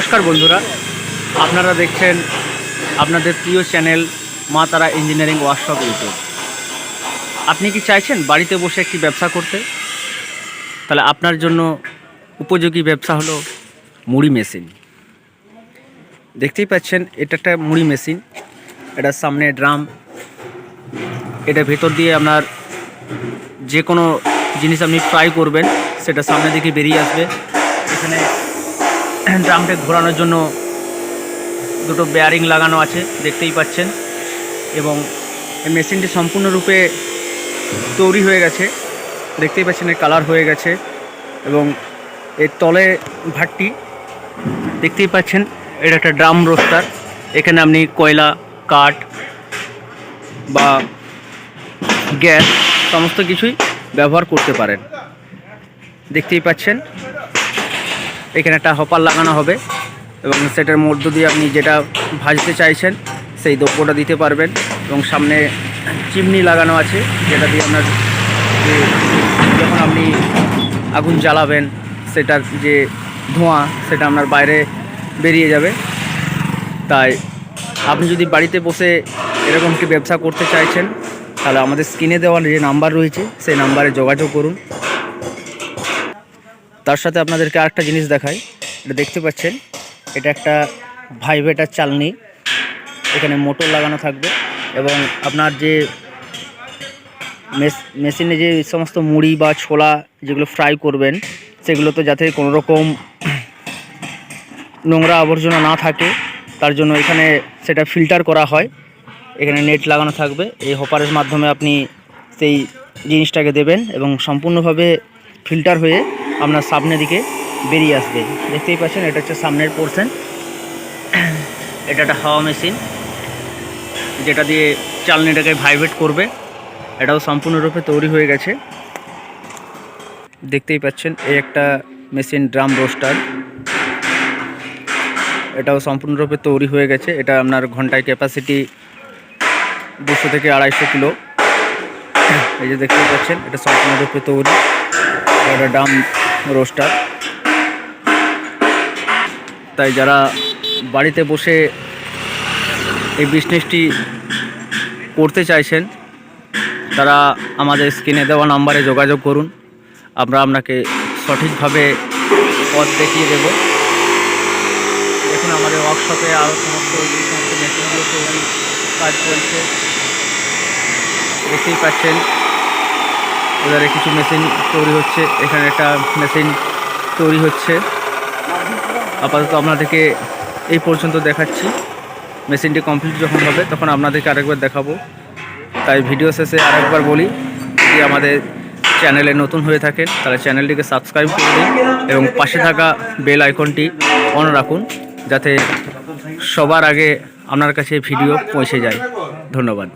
নমস্কার বন্ধুরা। আপনারা দেখছেন আপনাদের প্রিয় চ্যানেল মা তারা ইঞ্জিনিয়ারিং ওয়ার্কশপ ইউটিউব। আপনি কি চাইছেন বাড়িতে বসে একটি ব্যবসা করতে? তাহলে আপনার জন্য উপযোগী ব্যবসা হলো মুড়ি মেশিন। দেখতেই পাচ্ছেন, এটা একটা মুড়ি মেশিন। এটার সামনে ড্রাম। এটা ভেতর দিয়ে আপনার যে কোনো জিনিস আপনি ফ্রাই করবেন, সেটা সামনের দিকে বেরিয়ে আসবে। এখানে ড্রামটা ঘোরানোর জন্য দুটো বেয়ারিং লাগানো আছে, দেখতেই পাচ্ছেন। এবং এই মেশিনটি সম্পূর্ণরূপে তৈরি হয়ে গেছে, দেখতেই পাচ্ছেন এর কালার হয়ে গেছে। এবং এর তলে ভাটটি, দেখতেই পাচ্ছেন, এটা একটা ড্রাম রোস্টার এখানে আপনি কয়লা, কাঠ বা গ্যাস, সমস্ত কিছুই ব্যবহার করতে পারেন। দেখতেই পাচ্ছেন এখানে একটা হপার লাগানো হবে এবং সেটার মধ্য দিয়ে আপনি যেটা ভাজতে চাইছেন, সেই দ্রব্যটা দিতে পারবেন এবং সামনে চিমনি লাগানো আছে, যেটা দিয়ে আপনার যে যখন আপনি আগুন জ্বালাবেন, সেটার যে ধোঁয়া, সেটা আপনার বাইরে বেরিয়ে যাবে। তাই আপনি যদি বাড়িতে বসে এরকম একটি ব্যবসা করতে চাইছেন, তাহলে আমাদের স্ক্রিনে দেওয়ার যে নাম্বার রয়েছে, সেই নাম্বারে যোগাযোগ করুন। তার সাথে আপনাদেরকে আরেকটা জিনিস দেখাই। এটা দেখতে পাচ্ছেন, এটা একটা ভাইভেটার চালনি। এখানে মোটর লাগানো থাকবে এবং আপনার যে মেশিনে যে সমস্ত মুড়ি বা ছোলা যেগুলো ফ্রাই করবেন সেগুলো তো যাতে কোনো রকম নোংরা আবর্জনা না থাকে, তার জন্য এখানে সেটা ফিল্টার করা হয়। এখানে নেট লাগানো থাকবে। এই হপারের মাধ্যমে আপনি সেই জিনিসটাকে দেবেন এবং সম্পূর্ণভাবে ফিল্টার হয়ে আপনার সামনের দিকে বেরিয়ে আসবে। দেখতেই পাচ্ছেন, এটা হচ্ছে সামনের পোর্শন এটা একটা হাওয়া মেশিন যেটা দিয়ে চালনিটাকে ভাইব্রেট করবে। এটাও সম্পূর্ণরূপে তৈরি হয়ে গেছে। দেখতেই পাচ্ছেন, এই একটা মেশিন ড্রাম রোস্টার এটাও সম্পূর্ণরূপে তৈরি হয়ে গেছে। এটা আপনার ঘন্টায় ক্যাপাসিটি দুশো থেকে আড়াইশো কিলো। এই যে দেখতেই পাচ্ছেন, এটা সম্পূর্ণরূপে তৈরি। এটা ডাম রোস্টার। তাই যারা বাড়িতে বসে এই বিজনেসটি করতে চাইছেন, তারা আমাদের স্ক্রিনে দেওয়া নাম্বারে যোগাযোগ করুন। আমরা আপনাকে সঠিকভাবে পথ দেখিয়ে দেব। দেখুন, আমাদের ওয়ার্কশপে আরও সমস্ত যে সমস্ত মেশিনগুলো কাজ চলছে। দেখতেই পাচ্ছেন এবারে কিছু মেশিন তৈরি হচ্ছে। এখানে একটা মেশিন তৈরি হচ্ছে। আপাতত আপনাদেরকে এই পর্যন্ত দেখাচ্ছি। মেশিনটি কমপ্লিট যখন হবে, তখন আপনাদেরকে আরেকবার দেখাবো। তাই ভিডিও শেষে আরেকবার বলি যদি আমাদের চ্যানেলে নতুন হয়ে থাকেন, তাহলে চ্যানেলটিকে সাবস্ক্রাইব করে দিন এবং পাশে থাকা বেল আইকনটি অন রাখুন, যাতে সবার আগে আপনার কাছে ভিডিও পৌঁছে যায়। ধন্যবাদ।